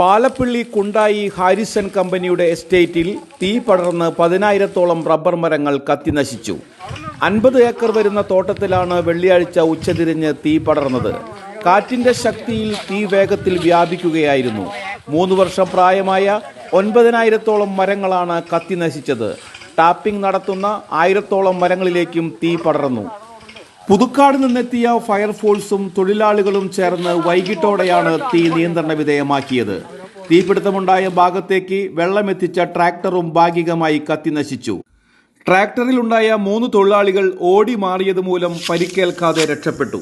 Palappilly കുണ്ടായി Harrison കമ്പനിയുടെ എസ്റ്റേറ്റിൽ തീ പടർന്ന് പതിനായിരത്തോളം റബ്ബർ മരങ്ങൾ കത്തിനശിച്ചു അൻപത് ഏക്കർ വരുന്ന തോട്ടത്തിലാണ് വെള്ളിയാഴ്ച ഉച്ചതിരിഞ്ഞ് തീ പടർന്നത്. കാറ്റിന്റെ ശക്തിയിൽ തീ വേഗത്തിൽ വ്യാപിക്കുകയായിരുന്നു. മൂന്ന് വർഷം പ്രായമായ ഒൻപതിനായിരത്തോളം മരങ്ങളാണ് കത്തിനശിച്ചത് ടാപ്പിംഗ് നടത്തുന്ന ആയിരത്തോളം മരങ്ങളിലേക്കും തീ പടർന്നു. പുതുക്കാട് നിന്നെത്തിയ ഫയർഫോഴ്സും തൊഴിലാളികളും ചേർന്ന് വൈകിട്ടോടെയാണ് തീ നിയന്ത്രണ വിധേയമാക്കിയത്. തീപിടുത്തമുണ്ടായ ഭാഗത്തേക്ക് വെള്ളമെത്തിച്ച ട്രാക്ടറും ഭാഗികമായി കത്തിനശിച്ചു ട്രാക്ടറിലുണ്ടായ മൂന്ന് തൊഴിലാളികൾ ഓടി മാറിയത് മൂലം പരിക്കേൽക്കാതെ രക്ഷപ്പെട്ടു.